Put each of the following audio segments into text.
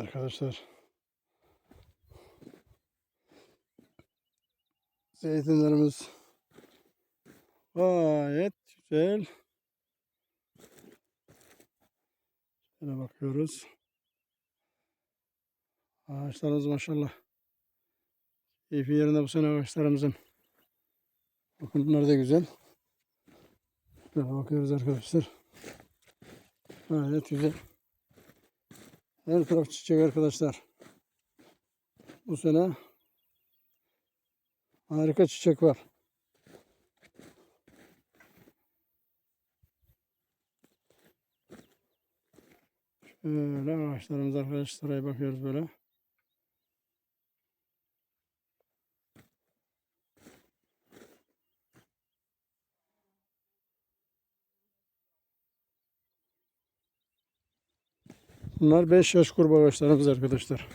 Arkadaşlar. Zeytinlerimiz gayet güzel. Şöyle bakıyoruz. Ağaçlarımız maşallah. Keyfi yerinde bu sene ağaçlarımızın. Bakın bunlar da güzel. Şöyle bakıyoruz arkadaşlar. Gayet güzel. Her taraf çiçek arkadaşlar. Bu sene harika çiçek var. Şöyle ağaçlarımız arkadaşlar sıraya bakıyoruz böyle. Bunlar 5 yaş kurbağa ağaçlarımız arkadaşlar.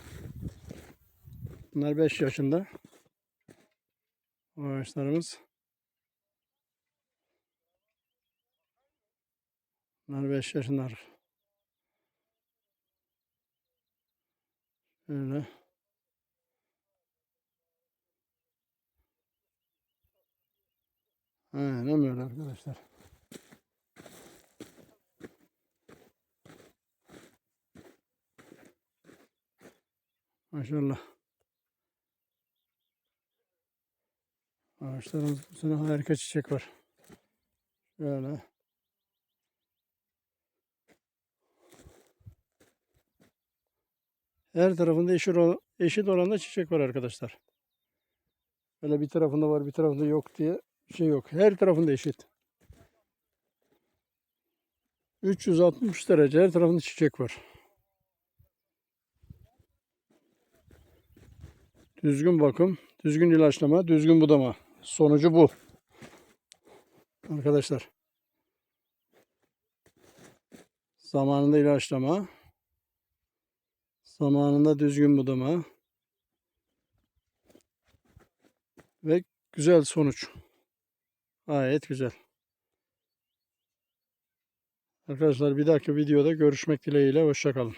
Bunlar 5 yaşında. Ağaçlarımız. Bunlar 5 yaşında. Şöyle. Aynen böyle arkadaşlar. Maşallah. Ağaçlarımız bu sene harika çiçek var. Şöyle. Her tarafında eşit, eşit oranda çiçek var arkadaşlar. Böyle bir tarafında var bir tarafında yok diye şey yok. Her tarafında eşit. 360 derece her tarafında çiçek var. Düzgün bakım, düzgün ilaçlama, düzgün budama. Sonucu bu. Arkadaşlar. Zamanında ilaçlama. Zamanında düzgün budama. Ve güzel sonuç. Gayet güzel. Arkadaşlar bir dahaki videoda görüşmek dileğiyle. Hoşçakalın.